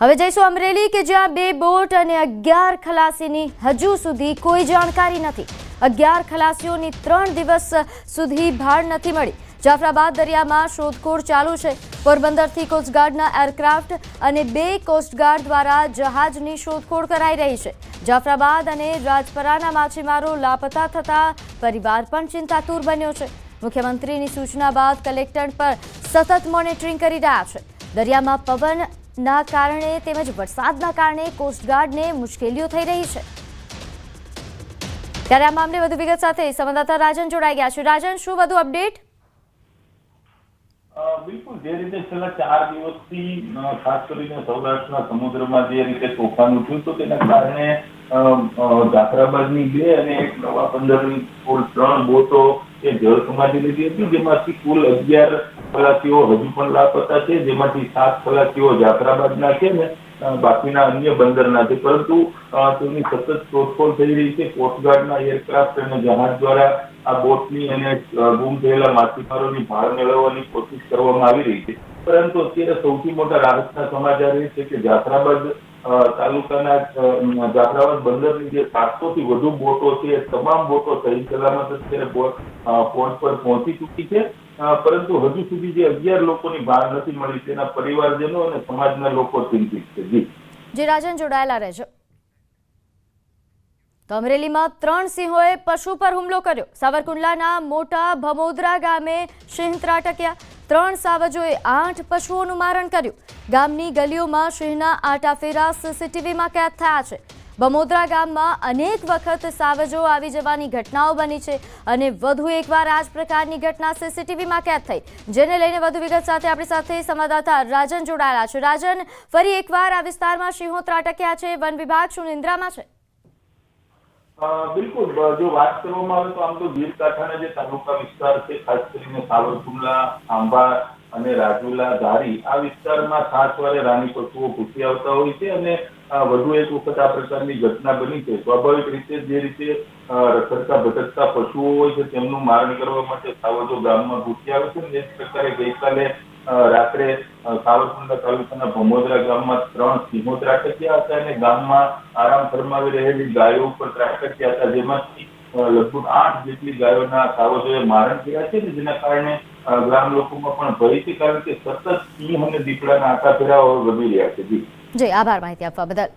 હવે જઈશું અમરેલી કે જ્યાં બે બોટ અને અગિયાર ખલાસીની હજુ સુધી કોઈ જાણકારી નથી. અગિયાર ખલાસીઓની ત્રણ દિવસ સુધી ભાડ નથી મળી. જાફરાબાદ દરિયામાં શોધખોળ ચાલુ છે. પોરબંદરથી કોસ્ટગાર્ડના એરક્રાફ્ટ અને બે કોસ્ટગાર્ડ દ્વારા જહાજની શોધખોળ કરાઈ રહી છે. જાફરાબાદ અને રાજપરાના માછીમારો લાપતા થતા પરિવાર પણ ચિંતાતુર બન્યો છે. મુખ્યમંત્રીની સૂચના બાદ કલેક્ટર પર સતત મોનિટરિંગ કરી રહ્યા છે. દરિયામાં પવનના કારણે તેમજ વરસાદના કારણે કોસ્ટગાર્ડને મુશ્કેલીઓ થઈ રહી છે. ત્યારે આ મામલે વધુ વિગત સાથે સંવાદદાતા રાજન જોડાઈ ગયા છે. રાજન, શું વધુ અપડેટ? બિલકુલ, જે રીતે છેલ્લા ચાર દિવસથી ખાસ કરીને સૌરાષ્ટ્રના સમુદ્રમાં જે રીતે તોફાન ઉઠ્યું તો તેના કારણે જાફરાબાદની બે અને એક નવા પંદરની કુલ ત્રણ બોટો એ જળ સમાધિ લીધી હતી, જેમાંથી કુલ અગિયાર ખલાસીઓ હજુ પણ લાપતા છે, જેમાંથી સાત ખલાસીઓ જાફરાબાદના છે ને બાકીના અન્ય બંદરના છે. પરંતુ તેમની સતત શોધખોળ થઈ રહી છે. કોસ્ટગાર્ડના એરક્રાફ્ટ અને જહાજ દ્વારા આ બોટની અને ગુમ થયેલા માછીમારોની ભાળ મેળવવાની કોશિશ કરવામાં આવી રહી છે. પરંતુ અત્યારે સૌથી મોટા રાહતના સમાચાર એ છે કે જાફરાબાદ તાલુકાના જાફરાબાદ બંદરની જે સાતસો થી વધુ બોટો છે તમામ બોટો સહી સલામત અત્યારે પોર્ટ પર પહોંચી ચૂકી છે. પરંતુ હજુ સુધી જે અગિયાર લોકોની ભાળ નથી મળી, તેના પરિવારજનો અને સમાજના લોકો ચિંતિત છે. જી. જે રાજન જોડાયેલા રહેજો. તો અમરેલીમાં ત્રણ સિંહોએ પશુ પર હુમલો કર્યો. સાવરકુંડલાના મોટા ભમોદરા ગામે સિંહ ત્રાટક્યા. ત્રણ સાવજોએ આઠ પશુઓનું મારણ કર્યું. ગામની ગલીઓમાં સિંહના આટાફેરા સીસીટીવીમાં કેદ થયા છે. બમોદરા ગામમાં અનેક વખત સાવજો આવી જવાની ઘટનાઓ બની છે અને વધુ એકવાર આ જ પ્રકારની ઘટના સીસીટીવીમાં કેદ થઈ. જેને લઈને વધુ વિગત સાથે આપણી સાથે સંવાદદાતા રાજન જોડાયેલા છે. રાજન, ફરી એકવાર આ વિસ્તારમાં સિંહો ત્રાટક્યા છે. વન વિભાગ શું નિંદ્રામાં છે. બિલકુલ. જો વાત કરવામાં આવે તો આમ તો ગીર કાંઠાના જે તાલુકા વિસ્તાર છે, ખાસ કરીને સાવરકુંડલા, આંબા અને રાજુલા, ધારી, આ વિસ્તારમાં ખાસ વારે રાની પશુઓ ઘૂસી આવતા હોય છે અને વધુ એક વખત આ પ્રકારની ઘટના બની છે. સ્વાભાવિક રીતે જે રીતે રખડતા, ભટકતા પશુઓ હોય છે, તેમનું મારણ કરવા માટે સાવજો ગામમાં ઘૂસી આવે છે ને એ જ પ્રકારે ગઈકાલે રાત્રે સાવરકુંડલા તાલુકાના ભમોદરા ગામમાં ત્રણ સિંહો ત્રાટક્યા હતા અને ગામમાં આરામ ફરમાવી રહેલી ગાયો ઉપર ત્રાટક્યા હતા. જેમાંથી લગભગ આઠ જેટલી ગાયોના સાવજોએ મારણ કર્યા છે જેના કારણે ગ્રામ લોકોમાં પણ ભય છે કારણ કે સતત સિંહ અને દીપડાના આંટા ફેરાઓ વધી રહ્યા છે. જી. જી, આભાર માહિતી આપવા બદલ.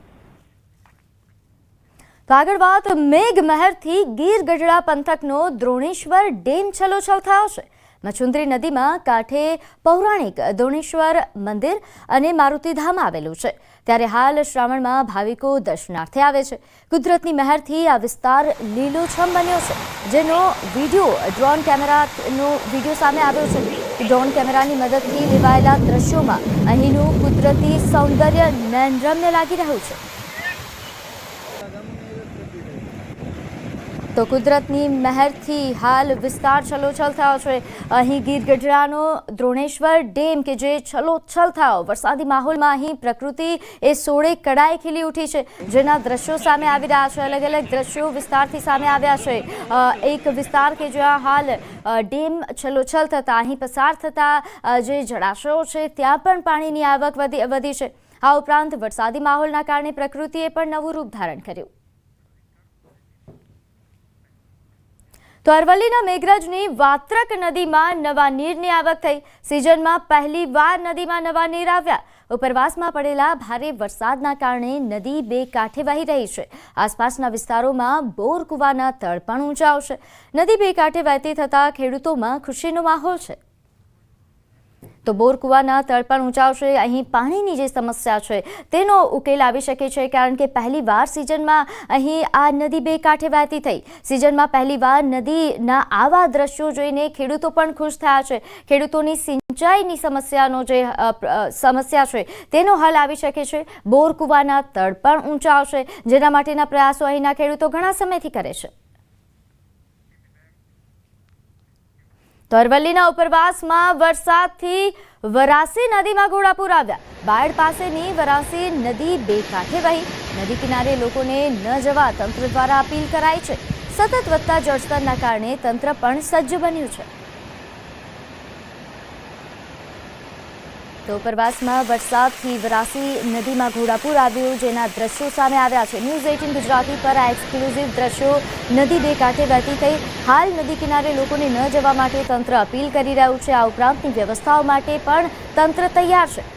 તો આગળ વાત મેઘ મહેરથી ગીર ગઢડા પંથકનો દ્રોણેશ્વર ડેમ છલોછલ થયો છે. મચુંદરી નદીમાં કાંઠે પૌરાણિક દોણેશ્વર મંદિર અને મારુતિધામ આવેલું છે. ત્યારે હાલ શ્રાવણમાં ભાવિકો દર્શનાર્થે આવે છે. કુદરતની મહેરથી આ વિસ્તાર લીલોછમ બન્યો છે, જેનો વીડિયો ડ્રોન કેમેરાનો વીડિયો સામે આવ્યો છે. ડ્રોન કેમેરાની મદદથી લેવાયેલા દ્રશ્યોમાં અહીંનું કુદરતી સૌંદર્ય નયનરમ્ય લાગી રહ્યું છે. તો કુદરતની મહેરથી હાલ વિસ્તાર છલોછલ થયો છે. અહીં ગીર ગઢડાનો દ્રોણેશ્વર ડેમ કે જે છલોછલ થયો. વરસાદી માહોલમાં અહીં પ્રકૃતિ એ સોળે કડાઈ ખીલી ઉઠી છે. જેના દ્રશ્યો સામે આવી રહ્યા છે. અલગ અલગ દ્રશ્યો વિસ્તારથી સામે આવ્યા છે. એક વિસ્તાર કે જ્યાં હાલ ડેમ છલોછલ થતાં, અહીં પસાર થતાં જે જળાશયો છે, ત્યાં પણ પાણીની આવક વધી વધી છે. આ ઉપરાંત વરસાદી માહોલના કારણે પ્રકૃતિએ પણ નવું રૂપ ધારણ કર્યું. તો અરવલ્લીના મેઘરજની વાત્રક નદીમાં નવા નીરની આવક થઈ. સિઝનમાં પહેલી વાર નદીમાં નવા નીર આવ્યા. ઉપરવાસમાં પડેલા ભારે વરસાદના કારણે નદી બે કાંઠે વહી રહી છે. આસપાસના વિસ્તારોમાં બોર કૂવાના તળ પણ ઊંચા આવશે. નદી બે કાંઠે વહેતી થતાં ખેડૂતોમાં ખુશીનો માહોલ છે. તો બોરકુવાના તળ પણ ઊંચાવશે. અહીં પાણીની જે સમસ્યા છે, તેનો ઉકેલ આવી શકે છે, કારણ કે પહેલીવાર સિઝનમાં અહીં આ નદી બે કાંઠે વહેતી થઈ. સિઝનમાં પહેલીવાર નદીના આવા દ્રશ્યો જોઈને ખેડૂતો પણ ખુશ થયા છે. ખેડૂતોની સિંચાઈની સમસ્યાનો જે સમસ્યા છે, તેનો હલ આવી શકે છે. બોરકુવાના તળ પણ ઊંચાવશે, જેના માટેના પ્રયાસો અહીંના ખેડૂતો ઘણા સમયથી કરે છે. તો અરવલ્લીના ઉપરવાસમાં વરસાદથી વરાસી નદીમાં ઘોડાપુર આવ્યા. બાયડ પાસેની વરાસી નદી બે કાંઠે વહી. નદી કિનારે લોકોને ન જવા તંત્ર દ્વારા અપીલ કરાઈ છે. સતત વધતા જળસ્તરના કારણે તંત્ર પણ સજ્જ બન્યું છે. તો ઉપરવાસમાં વરસાદથી વરાસી નદીમાં ઘોડાપુર આવ્યું, જેના દ્રશ્યો સામે આવ્યા છે. ન્યૂઝ એઇટીન ગુજરાતી પર આ એક્સક્લુઝિવ દ્રશ્યો નદી બે કાંઠે વહેતી થઈ. હાલ નદી કિનારે લોકોને ન જવા માટે તંત્ર અપીલ કરી રહ્યું છે. આ ઉપરાંતની વ્યવસ્થાઓ માટે પણ તંત્ર તૈયાર છે.